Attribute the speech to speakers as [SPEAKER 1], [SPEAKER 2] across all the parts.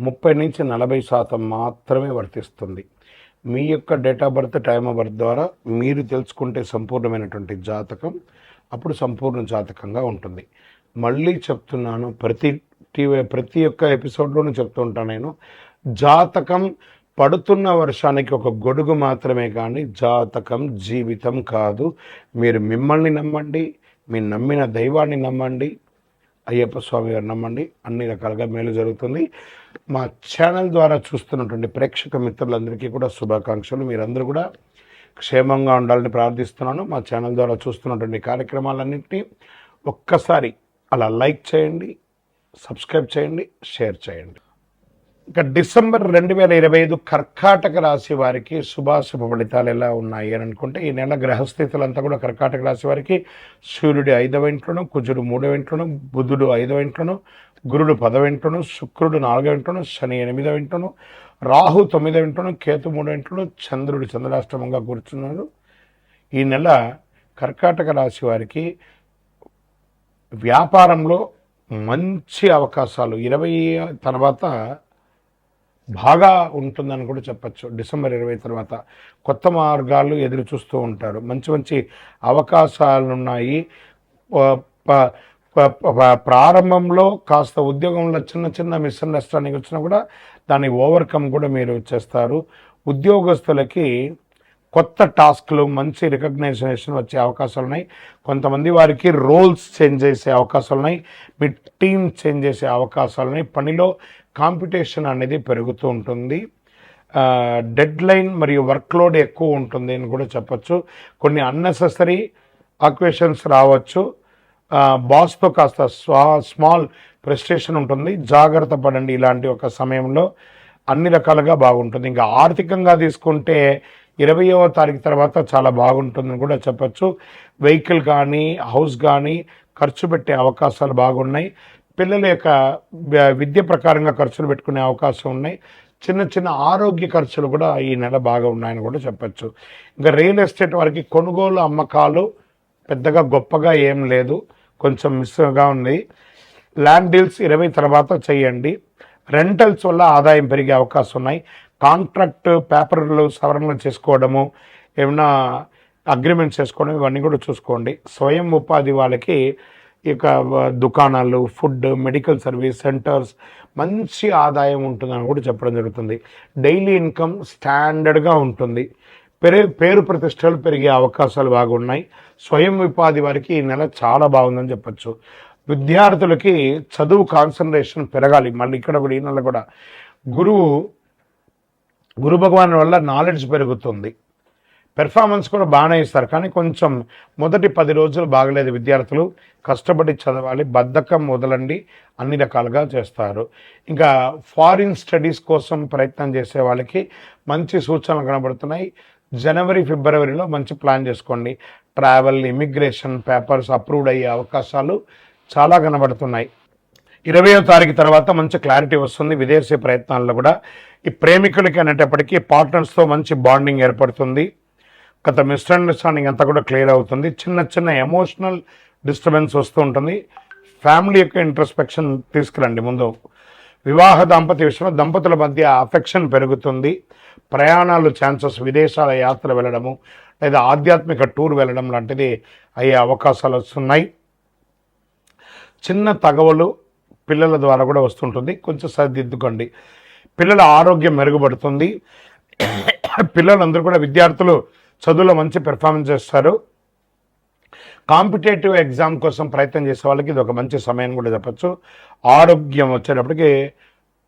[SPEAKER 1] ముప్పై నుంచి నలభై శాతం మాత్రమే వర్తిస్తుంది. మీ యొక్క date of birth time of birth ద్వారా మీరు తెలుసుకుంటే సంపూర్ణమైనటువంటి జాతకం అప్పుడు సంపూర్ణ జాతకంగా ఉంటుంది. మళ్ళీ చెప్తున్నాను ప్రతి టీవీ ప్రతి ఒక్క ఎపిసోడ్లోనూ చెప్తూ ఉంటాను నేను జాతకం పడుతున్న వర్షానికి ఒక గొడుగు మాత్రమే కానీ జాతకం జీవితం కాదు. మీరు మిమ్మల్ని నమ్మండి మీ నమ్మిన దైవాన్ని నమ్మండి అయ్యప్ప స్వామి గారు నమ్మండి. అన్ని రకాలుగా మేలు జరుగుతుంది. మా ఛానల్ ద్వారా చూస్తున్నటువంటి ప్రేక్షక మిత్రులందరికీ కూడా శుభాకాంక్షలు. మీరందరూ కూడా క్షేమంగా ఉండాలని ప్రార్థిస్తున్నాను. మా ఛానల్ ద్వారా చూస్తున్నటువంటి కార్యక్రమాలన్నింటినీ ఒక్కసారి అలా లైక్ చేయండి సబ్స్క్రైబ్ చేయండి షేర్ చేయండి. ఇక డిసెంబర్ రెండు వేల ఇరవై ఐదు కర్కాటక రాశి వారికి శుభాశుభ ఫలితాలు ఎలా ఉన్నాయి అని అనుకుంటే ఈ నెల గ్రహస్థితులంతా కూడా కర్కాటక రాశి వారికి సూర్యుడి ఐదవ ఇంట్లోను కుజుడు మూడవ ఇంట్లోను బుధుడు ఐదవ ఇంట్లోను గురుడు పదవ ఇంట్లోను శుక్రుడు నాలుగవ ఇంట్లోను శని ఎనిమిదవ ఇంట్లోను రాహు తొమ్మిదవ ఇంట్లోను కేతు మూడవ ఇంట్లోను చంద్రుడు చంద్రాష్టమంగా కూర్చున్నారు ఈ నెల కర్కాటక రాశి వారికి వ్యాపారంలో మంచి అవకాశాలు ఇరవై తర్వాత బాగా ఉంటుందని కూడా చెప్పచ్చు. డిసెంబర్ ఇరవై తర్వాత కొత్త మార్గాలు ఎదురు చూస్తూ ఉంటారు. మంచి మంచి అవకాశాలు ఉన్నాయి ప్రారంభంలో కాస్త ఉద్యోగంలో చిన్న చిన్న మిస్అండర్స్టాండింగ్ వచ్చినా కూడా దాన్ని ఓవర్కమ్ కూడా మీరు చేస్తారు. ఉద్యోగస్తులకి కొత్త టాస్క్లు మంచి రికగ్నైజేషన్ వచ్చే అవకాశాలు ఉన్నాయి కొంతమంది వారికి రోల్స్ చేంజ్ చేసే అవకాశాలు ఉన్నాయి మీ టీం చేంజ్ చేసే అవకాశాలు ఉన్నాయి పనిలో కాంపిటీషన్ అనేది పెరుగుతూ ఉంటుంది. డెడ్ లైన్ మరియు వర్క్లోడ్ ఎక్కువ ఉంటుంది అని కూడా చెప్పచ్చు. కొన్ని అన్నెసెసరీ ఆక్వేషన్స్ రావచ్చు. బాస్తో కాస్త స్వా స్మాల్ ప్రెస్టేషన్ ఉంటుంది. జాగ్రత్త పడండి ఇలాంటి ఒక సమయంలో. అన్ని రకాలుగా బాగుంటుంది. ఇంకా ఆర్థికంగా తీసుకుంటే ఇరవయవ తారీఖు తర్వాత చాలా బాగుంటుందని కూడా చెప్పచ్చు. వెహికల్ కానీ హౌస్ కానీ ఖర్చు పెట్టే అవకాశాలు బాగున్నాయి. పిల్లల యొక్క విద్య ప్రకారంగా ఖర్చులు పెట్టుకునే అవకాశం ఉన్నాయి. చిన్న చిన్న ఆరోగ్య ఖర్చులు కూడా ఈ నెల బాగా ఉన్నాయని కూడా చెప్పచ్చు. ఇంకా రియల్ ఎస్టేట్ వారికి కొనుగోలు అమ్మకాలు పెద్దగా గొప్పగా ఏం లేదు. కొంచెం మిస్గా ఉంది. ల్యాండ్ డీల్స్ ఇరవై తర్వాత చేయండి. రెంటల్స్ వల్ల ఆదాయం పెరిగే అవకాశం ఉన్నాయి. కాంట్రాక్ట్ పేపర్లు సవరణలు చేసుకోవడము ఏమైనా అగ్రిమెంట్ చేసుకోవడం ఇవన్నీ కూడా చూసుకోండి. స్వయం ఉపాధి వాళ్ళకి ఇక దుకాణాలు ఫుడ్ మెడికల్ సర్వీస్ సెంటర్స్ మంచి ఆదాయం ఉంటుందని కూడా చెప్పడం జరుగుతుంది. డైలీ ఇన్కమ్ స్టాండర్డ్గా ఉంటుంది. పెరే పేరు ప్రతిష్టలు పెరిగే అవకాశాలు బాగున్నాయి. స్వయం ఉపాధి వారికి ఈ నెల చాలా బాగుందని చెప్పచ్చు. విద్యార్థులకి చదువు కాన్సన్ట్రేషన్ పెరగాలి. మళ్ళీ ఇక్కడ కూడా ఈ నెల కూడా గురువు గురు భగవాన్ వల్ల నాలెడ్జ్ పెరుగుతుంది. పెర్ఫార్మెన్స్ కూడా బాగానే ఇస్తారు. కానీ కొంచెం మొదటి పది రోజులు బాగలేదు విద్యార్థులు. కష్టపడి చదవాలి బద్ధకం వదలండి అన్ని రకాలుగా చేస్తారు. ఇంకా ఫారిన్ స్టడీస్ కోసం ప్రయత్నం చేసే వాళ్ళకి మంచి సూచనలు కనబడుతున్నాయి. జనవరి ఫిబ్రవరిలో మంచి ప్లాన్ చేసుకోండి. ట్రావెల్ ఇమిగ్రేషన్ పేపర్స్ అప్రూవ్డ్ అయ్యే అవకాశాలు చాలా కనబడుతున్నాయి. ఇరవయో తారీఖు తర్వాత మంచి క్లారిటీ వస్తుంది. విదేశీ ప్రయత్నాల్లో కూడా ఈ ప్రేమికులకి అనేటప్పటికీ పార్ట్నర్స్తో మంచి బాండింగ్ ఏర్పడుతుంది. గత మిస్అండర్స్టాండింగ్ అంతా కూడా క్లియర్ అవుతుంది. చిన్న చిన్న ఎమోషనల్ డిస్టర్బెన్స్ వస్తూ ఉంటుంది. ఫ్యామిలీ యొక్క ఇంట్రస్పెక్షన్ తీసుకురండి ముందు. వివాహ దాంపత్య విషయంలో దంపతుల మధ్య అఫెక్షన్ పెరుగుతుంది. ప్రయాణాలు ఛాన్సెస్ విదేశాల యాత్ర వెళ్ళడము లేదా ఆధ్యాత్మిక టూర్ వెళ్ళడం లాంటిది అయ్యే అవకాశాలు వస్తున్నాయి. చిన్న తగవలు పిల్లల ద్వారా కూడా వస్తుంటుంది. కొంచెం సరిదిద్దుకోండి. పిల్లల ఆరోగ్యం మెరుగుపడుతుంది. పిల్లలందరూ కూడా విద్యార్థులు చదువులో మంచి పెర్ఫార్మెన్స్ చేస్తారు. కాంపిటేటివ్ ఎగ్జామ్ కోసం ప్రయత్నం చేసే వాళ్ళకి ఇది ఒక మంచి సమయం కూడా చెప్పచ్చు. ఆరోగ్యం వచ్చేటప్పటికి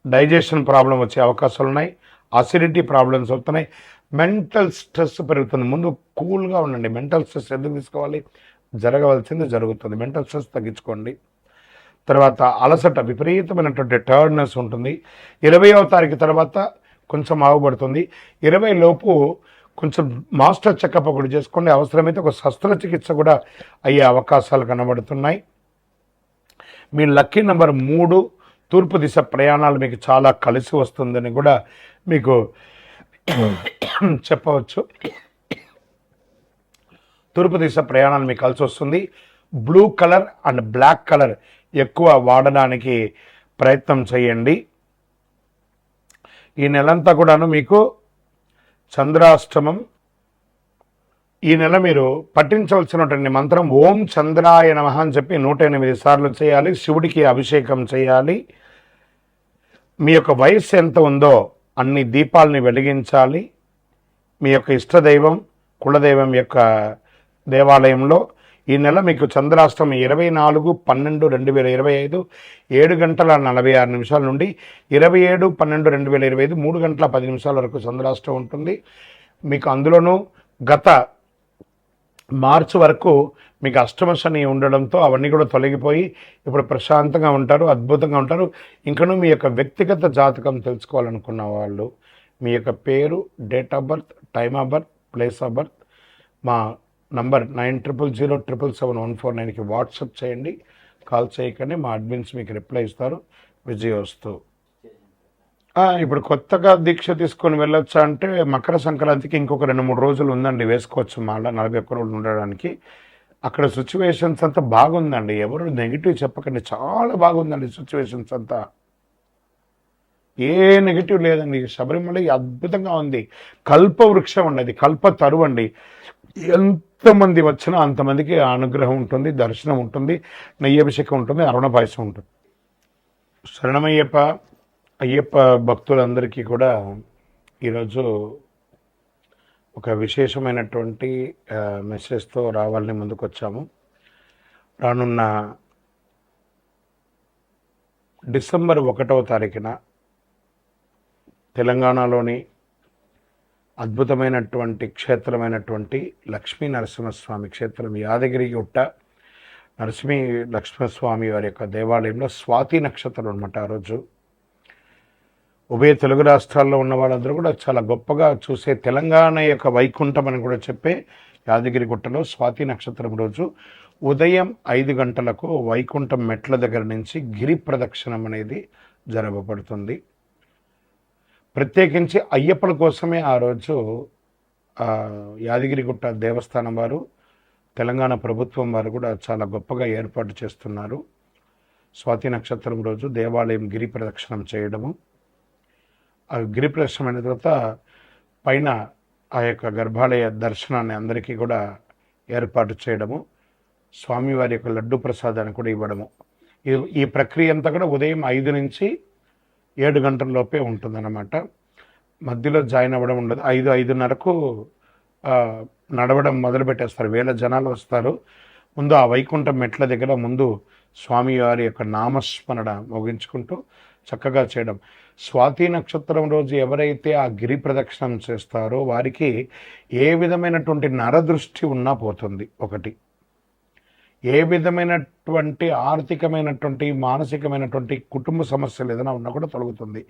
[SPEAKER 1] డైజెషన్ ప్రాబ్లం వచ్చే అవకాశాలు ఉన్నాయి. అసిడిటీ ప్రాబ్లమ్స్ వస్తున్నాయి. మెంటల్ స్ట్రెస్ పెరుగుతుంది. ముందు కూల్గా ఉండండి. మెంటల్ స్ట్రెస్ ఎందుకు తీసుకోవాలి? జరగవలసింది జరుగుతుంది. మెంటల్ స్ట్రెస్ తగ్గించుకోండి. తర్వాత అలసట విపరీతమైనటువంటి టర్డ్నెస్ ఉంటుంది. ఇరవైవ తారీఖు తర్వాత కొంచెం ఆగుపడుతుంది. ఇరవై లోపు కొంచెం మాస్టర్ చెకప్ ఒకటి చేసుకోండి. అవసరమైతే ఒక శస్త్రచికిత్స కూడా అయ్యే అవకాశాలు కనబడుతున్నాయి. మీ లక్కీ నెంబర్ మూడు తూర్పు దిశ ప్రయాణాలు మీకు చాలా కలిసి వస్తుందని కూడా మీకు చెప్పవచ్చు. తూర్పు దిశ ప్రయాణాలు మీకు కలిసి వస్తుంది. Blue colour and black colour ఎక్కువ వాడడానికి ప్రయత్నం చేయండి. ఈ నెలంతా కూడాను మీకు చంద్రాష్టమం. ఈ నెల మీరు పఠించవలసినటువంటి మంత్రం ఓం చంద్రాయ నమ అని చెప్పి నూట ఎనిమిది సార్లు చేయాలి శివుడికి అభిషేకం చేయాలి. మీ యొక్క వయస్సు ఎంత ఉందో అన్ని దీపాలని వెలిగించాలి. మీ యొక్క ఇష్టదైవం కులదైవం యొక్క దేవాలయంలో ఈ నెల మీకు చంద్రాష్టమి ఇరవై నాలుగు పన్నెండు రెండు వేల ఇరవై ఐదు ఏడు గంటల నలభై ఆరు నిమిషాల నుండి ఇరవై ఏడు పన్నెండు రెండు వేల ఇరవై ఐదు మూడు గంటల పది నిమిషాల వరకు చంద్రాష్టం ఉంటుంది. మీకు అందులోనూ గత మార్చి వరకు మీకు అష్టమ శని ఉండడంతో అవన్నీ కూడా తొలగిపోయి ఇప్పుడు ప్రశాంతంగా ఉంటారు అద్భుతంగా ఉంటారు. ఇంకనూ మీ యొక్క వ్యక్తిగత జాతకం తెలుసుకోవాలనుకున్న వాళ్ళు మీ యొక్క పేరు date of birth time of birth place of birth మా number nine triple zero triple seven one four నైన్కి వాట్సప్ చేయండి. కాల్ చేయకండి. మా అడ్మిన్స్ మీకు రిప్లై ఇస్తారు. విజయోస్తు వస్తూ. ఇప్పుడు కొత్తగా దీక్ష తీసుకొని వెళ్ళొచ్చా అంటే మకర సంక్రాంతికి ఇంకొక రెండు మూడు రోజులు ఉందండి. వేసుకోవచ్చు మళ్ళీ నలభై ఒక్క రోజులు ఉండడానికి. అక్కడ సిచ్యువేషన్స్ అంతా బాగుందండి. ఎవరు నెగిటివ్ చెప్పకండి. చాలా బాగుందండి సిచ్యువేషన్స్ అంతా. ఏ నెగిటివ్ లేదండి. శబరిమల అద్భుతంగా ఉంది. కల్ప వృక్షం అండి. అది కల్ప తరువు అండి ఎంతమంది వచ్చినా అంతమందికి అనుగ్రహం ఉంటుంది దర్శనం ఉంటుంది నెయ్యభిషేకం ఉంటుంది అరుణ పాయసం ఉంటుంది. శరణమయ్యప్ప అయ్యప్ప భక్తులందరికీ కూడా ఈరోజు ఒక విశేషమైనటువంటి మెసేజ్తో రావాలని ముందుకు వచ్చాము రానున్న డిసెంబర్ ఒకటవ తారీఖున తెలంగాణలోని అద్భుతమైనటువంటి క్షేత్రమైనటువంటి లక్ష్మీ నరసింహస్వామి క్షేత్రం యాదగిరి గుట్ట. నరసింహ లక్ష్మణస్వామి వారి యొక్క దేవాలయంలో స్వాతి నక్షత్రం అనమాట ఆ రోజు. ఉభయ తెలుగు రాష్ట్రాల్లో ఉన్న వాళ్ళందరూ కూడా చాలా గొప్పగా చూసే తెలంగాణ యొక్క వైకుంఠం అని కూడా చెప్పే యాదగిరి గుట్టలో స్వాతి నక్షత్రం రోజు ఉదయం ఐదు గంటలకు వైకుంఠం మెట్ల దగ్గర నుంచి గిరి ప్రదక్షిణం అనేది జరగబడుతుంది. ప్రత్యేకించి అయ్యప్పల కోసమే ఆ రోజు యాదగిరిగుట్ట దేవస్థానం వారు తెలంగాణ ప్రభుత్వం వారు కూడా చాలా గొప్పగా ఏర్పాటు చేస్తున్నారు. స్వాతి నక్షత్రం రోజు దేవాలయం గిరి ప్రదక్షిణం చేయడము. ఆ గిరి ప్రదక్షిణం అయిన తర్వాత పైన ఆ యొక్క గర్భాలయ దర్శనాన్ని అందరికీ కూడా ఏర్పాటు చేయడము. స్వామివారి యొక్క లడ్డు ప్రసాదాన్ని కూడా ఇవ్వడము. ఈ ప్రక్రియ అంతా కూడా ఉదయం ఐదు నుంచి ఏడు గంటల్లోపే ఉంటుందన్నమాట. మధ్యలో జాయిన్ అవ్వడం ఉండదు. ఐదు ఐదున్నరకు నడవడం మొదలు పెట్టేస్తారు. వేల జనాలు వస్తారు. ముందు ఆ వైకుంఠం మెట్ల దగ్గర ముందు స్వామివారి యొక్క నామస్మరణ ముగించుకుంటూ చక్కగా చేయడం. స్వాతి నక్షత్రం రోజు ఎవరైతే ఆ గిరి ప్రదక్షిణం చేస్తారో వారికి ఏ విధమైనటువంటి నరదృష్టి ఉన్నా పోతుంది. ఒకటి ఏ విధమైనటువంటి ఆర్థికమైనటువంటి మానసికమైనటువంటి కుటుంబ సమస్యలు ఏదైనా ఉన్నా కూడా తొలగుతుంది.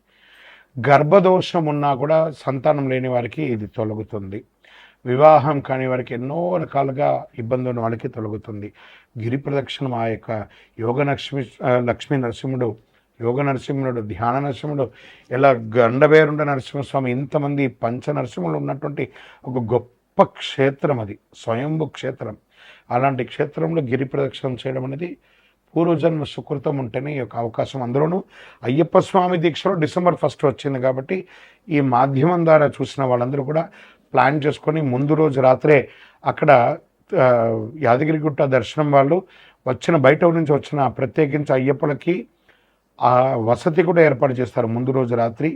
[SPEAKER 1] గర్భదోషం ఉన్నా కూడా సంతానం లేని వారికి ఇది తొలగుతుంది. వివాహం కాని వారికి ఎన్నో రకాలుగా ఇబ్బంది ఉన్న వాళ్ళకి తొలగుతుంది. గిరి ప్రదక్షిణం ఆ యొక్క యోగ లక్ష్మి లక్ష్మీ నరసింహుడు యోగ నరసింహుడు ధ్యాన నరసింహుడు ఇలా గండబేరుండ నరసింహస్వామి ఇంతమంది పంచ నరసింహులు ఉన్నటువంటి ఒక గొప్ప క్షేత్రం అది స్వయంభు క్షేత్రం. అలాంటి క్షేత్రంలో గిరి ప్రదక్షిణం చేయడం అనేది పూర్వజన్మ సుకృతం ఉంటేనే ఈ యొక్క అవకాశం అందులోనూ. అయ్యప్ప స్వామి దీక్షలో డిసెంబర్ ఫస్ట్ వచ్చింది కాబట్టి ఈ మాధ్యమం ద్వారా చూసిన వాళ్ళందరూ కూడా ప్లాన్ చేసుకొని ముందు రోజు రాత్రే అక్కడ యాదగిరిగుట్ట దర్శనం వాళ్ళు వచ్చిన బయట నుంచి వచ్చిన ప్రత్యేకించి అయ్యప్పలకి ఆ వసతి కూడా ఏర్పాటు చేస్తారు ముందు రోజు రాత్రి.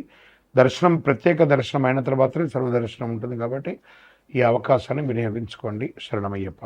[SPEAKER 1] దర్శనం ప్రత్యేక దర్శనం అయిన తర్వాత సర్వ దర్శనం ఉంటుంది కాబట్టి ఈ అవకాశాన్ని వినియోగించుకోండి. శరణమయ్యప్ప.